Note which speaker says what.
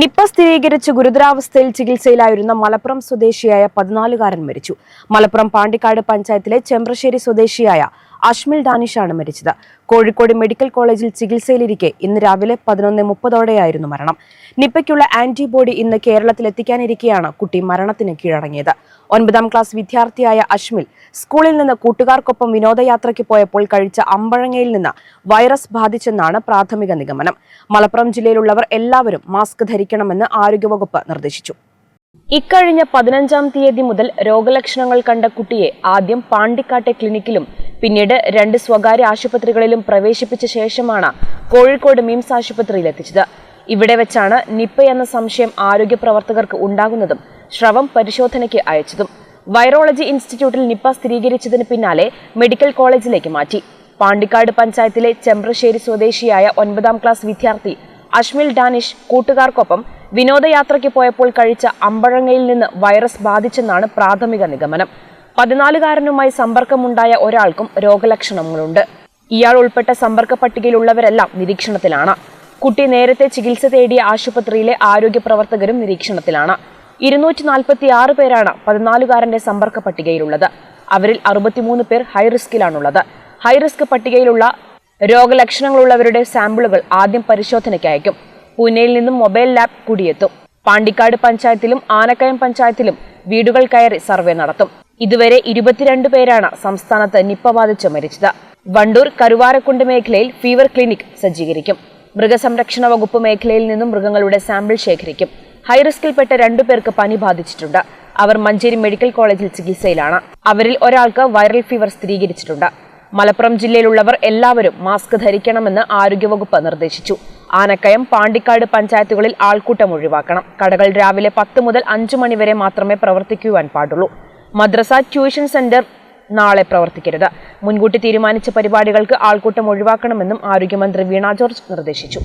Speaker 1: Nipah സ്ഥിരീകരിച്ച് ഗുരുതരാവസ്ഥയിൽ ചികിത്സയിലായിരുന്ന മലപ്പുറം സ്വദേശിയായ പതിനാലുകാരൻ മരിച്ചു. മലപ്പുറം പാണ്ടിക്കാട് പഞ്ചായത്തിലെ ചെമ്പ്രശ്ശേരി സ്വദേശിയായ അഷ്മിൽ ഡാനിഷാണ് മരിച്ചത്. കോഴിക്കോട് മെഡിക്കൽ കോളേജിൽ ചികിത്സയിലിരിക്കെ ഇന്ന് രാവിലെ പതിനൊന്ന് മുപ്പതോടെയായിരുന്നു മരണം. നിപ്പയ്ക്കുള്ള ആന്റിബോഡി ഇന്ന് കേരളത്തിൽ എത്തിക്കാനിരിക്കെയാണ് കുട്ടി മരണത്തിന് കീഴടങ്ങിയത്. ഒൻപതാം ക്ലാസ് വിദ്യാർത്ഥിയായ അഷ്മിൽ സ്കൂളിൽ നിന്ന് കൂട്ടുകാർക്കൊപ്പം വിനോദയാത്രയ്ക്ക് പോയപ്പോൾ കഴിച്ച അമ്പഴങ്ങയിൽ നിന്ന് വൈറസ് ബാധിച്ചെന്നാണ് പ്രാഥമിക നിഗമനം. മലപ്പുറം ജില്ലയിലുള്ളവർ എല്ലാവരും മാസ്ക് ധരിക്കണമെന്ന് ആരോഗ്യവകുപ്പ് നിർദ്ദേശിച്ചു. ഇക്കഴിഞ്ഞ പതിനഞ്ചാം തീയതി മുതൽ രോഗലക്ഷണങ്ങൾ കണ്ട കുട്ടിയെ ആദ്യം പാണ്ടിക്കാട്ടെ ക്ലിനിക്കിലും പിന്നീട് രണ്ട് സ്വകാര്യ ആശുപത്രികളിലും പ്രവേശിപ്പിച്ച ശേഷമാണ് കോഴിക്കോട് മിംസ് ആശുപത്രിയിൽ എത്തിച്ചത് ഇവിടെ വെച്ചാണ് നിപ്പ എന്ന സംശയം ആരോഗ്യ പ്രവർത്തകർക്ക് ഉണ്ടാകുന്നതും ശ്രവം പരിശോധനയ്ക്ക് അയച്ചതും വൈറോളജി ഇൻസ്റ്റിറ്റ്യൂട്ടിൽ നിപ്പ സ്ഥിരീകരിച്ചതിന് പിന്നാലെ മെഡിക്കൽ കോളേജിലേക്ക് മാറ്റി. പാണ്ടിക്കാട് പഞ്ചായത്തിലെ ചെമ്പ്രശ്ശേരി സ്വദേശിയായ ഒൻപതാം ക്ലാസ് വിദ്യാർത്ഥി അഷ്മിൽ ഡാനിഷ് കൂട്ടുകാർക്കൊപ്പം വിനോദയാത്രയ്ക്ക് പോയപ്പോൾ കഴിച്ച അമ്പഴങ്ങയിൽ നിന്ന് വൈറസ് ബാധിച്ചെന്നാണ് പ്രാഥമിക നിഗമനം. പതിനാലുകാരനുമായി സമ്പർക്കമുണ്ടായ ഒരാൾക്കും രോഗലക്ഷണങ്ങളുണ്ട്. ഇയാൾ ഉൾപ്പെട്ട സമ്പർക്ക പട്ടികയിലുള്ളവരെല്ലാം നിരീക്ഷണത്തിലാണ്. കുട്ടി നേരത്തെ ചികിത്സ തേടിയ ആശുപത്രിയിലെ ആരോഗ്യ പ്രവർത്തകരും നിരീക്ഷണത്തിലാണ്. ഇരുന്നൂറ്റി നാൽപ്പത്തി ആറ് പേരാണ് പതിനാലുകാരന്റെ സമ്പർക്ക പട്ടികയിലുള്ളത്. അവരിൽ അറുപത്തിമൂന്ന് പേർ ഹൈറിസ്കിലാണുള്ളത് ഹൈറിസ്ക് പട്ടികയിലുള്ള രോഗലക്ഷണങ്ങളുള്ളവരുടെ സാമ്പിളുകൾ ആദ്യം പരിശോധനയ്ക്ക് അയക്കും പൂനെയിൽ നിന്നും മൊബൈൽ ലാബ് കൂടിയെത്തും. പാണ്ടിക്കാട് പഞ്ചായത്തിലും ആനക്കയം പഞ്ചായത്തിലും വീടുകൾ കയറി സർവേ നടത്തും. ഇതുവരെ ഇരുപത്തിരണ്ട് പേരാണ് സംസ്ഥാനത്ത് നിപ്പ ബാധിച്ച് മരിച്ചത്. വണ്ടൂർ കരുവാരക്കുണ്ട് മേഖലയിൽ ഫീവർ ക്ലിനിക് സജ്ജീകരിക്കും. മൃഗസംരക്ഷണ വകുപ്പ് മേഖലയിൽ നിന്നും മൃഗങ്ങളുടെ സാമ്പിൾ ശേഖരിക്കും. ഹൈറിസ്കിൽപ്പെട്ട രണ്ടു പേർക്ക് പനി ബാധിച്ചിട്ടുണ്ട്. അവർ മഞ്ചേരി മെഡിക്കൽ കോളേജിൽ ചികിത്സയിലാണ്. അവരിൽ ഒരാൾക്ക് വൈറൽ ഫീവർ സ്ഥിരീകരിച്ചിട്ടുണ്ട്. മലപ്പുറം ജില്ലയിലുള്ളവർ എല്ലാവരും മാസ്ക് ധരിക്കണമെന്ന് ആരോഗ്യവകുപ്പ് നിർദ്ദേശിച്ചു. ആനക്കയം പാണ്ടിക്കാട് പഞ്ചായത്തുകളിൽ ആൾക്കൂട്ടം ഒഴിവാക്കണം. കടകൾ രാവിലെ പത്ത് മുതൽ അഞ്ചു മണിവരെ മാത്രമേ പ്രവർത്തിക്കുവാൻ പാടുള്ളൂ. മദ്രസ ട്യൂഷൻ സെന്റർ നാളെ പ്രവർത്തിക്കരുത്. മുൻകൂട്ടി തീരുമാനിച്ച പരിപാടികൾക്ക് ആൾക്കൂട്ടം ഒഴിവാക്കണമെന്നും ആരോഗ്യമന്ത്രി വീണ ജോർജ് നിർദ്ദേശിച്ചു.